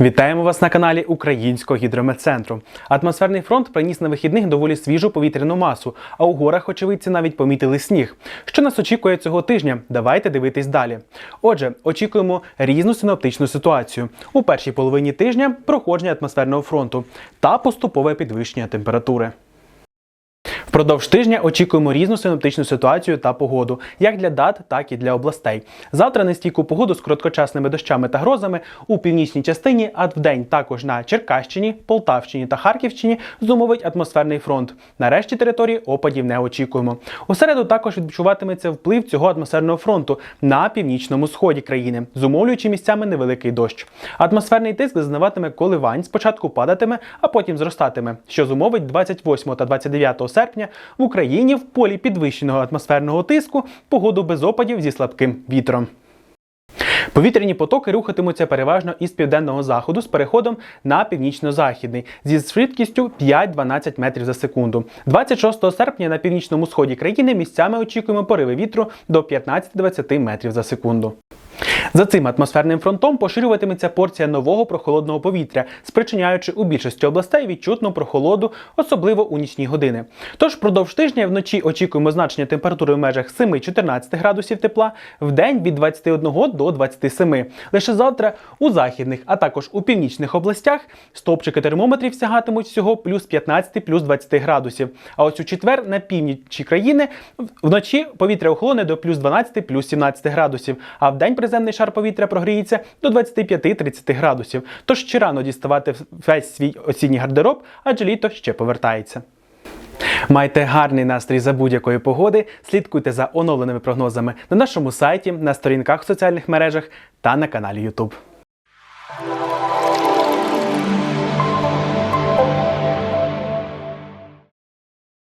Вітаємо вас на каналі Українського гідрометцентру. Атмосферний фронт приніс на вихідних доволі свіжу повітряну масу, а у горах очевидці навіть помітили сніг. Що нас очікує цього тижня? Давайте дивитись далі. Отже, очікуємо різну синоптичну ситуацію. У першій половині тижня проходження атмосферного фронту та поступове підвищення температури. Впродовж тижня очікуємо різну синоптичну ситуацію та погоду, як для дат, так і для областей. Завтра нестійку погоду з короткочасними дощами та грозами у північній частині, а вдень також на Черкащині, Полтавщині та Харківщині зумовить атмосферний фронт. Нарешті території опадів не очікуємо. У середу також відчуватиметься вплив цього атмосферного фронту на північному сході країни, зумовлюючи місцями невеликий дощ. Атмосферний тиск зазнаватиме коливань, спочатку падатиме, а потім зростатиме, що зумовить 28 та 29 серпня в Україні в полі підвищеного атмосферного тиску погоду без опадів зі слабким вітром. Повітряні потоки рухатимуться переважно із південного заходу з переходом на північно-західний зі швидкістю 5-12 метрів за секунду. 26 серпня на північному сході країни місцями очікуємо пориви вітру до 15-20 метрів за секунду. За цим атмосферним фронтом поширюватиметься порція нового прохолодного повітря, спричиняючи у більшості областей відчутну прохолоду, особливо у нічні години. Тож впродовж тижня вночі очікуємо значення температури в межах 7-14 градусів тепла, в день від 21 до 27. Лише завтра у західних, а також у північних областях стовпчики термометрів сягатимуть всього плюс 15 плюс 20 градусів. А ось у четвер на північі країни вночі повітря охолоне до плюс 12 плюс 17 градусів, а в день приземний шар повітря прогріється до 25-30 градусів. Тож ще рано діставати весь свій осінній гардероб, адже літо ще повертається. Майте гарний настрій за будь-якої погоди. Слідкуйте за оновленими прогнозами на нашому сайті, на сторінках в соціальних мережах та на каналі YouTube.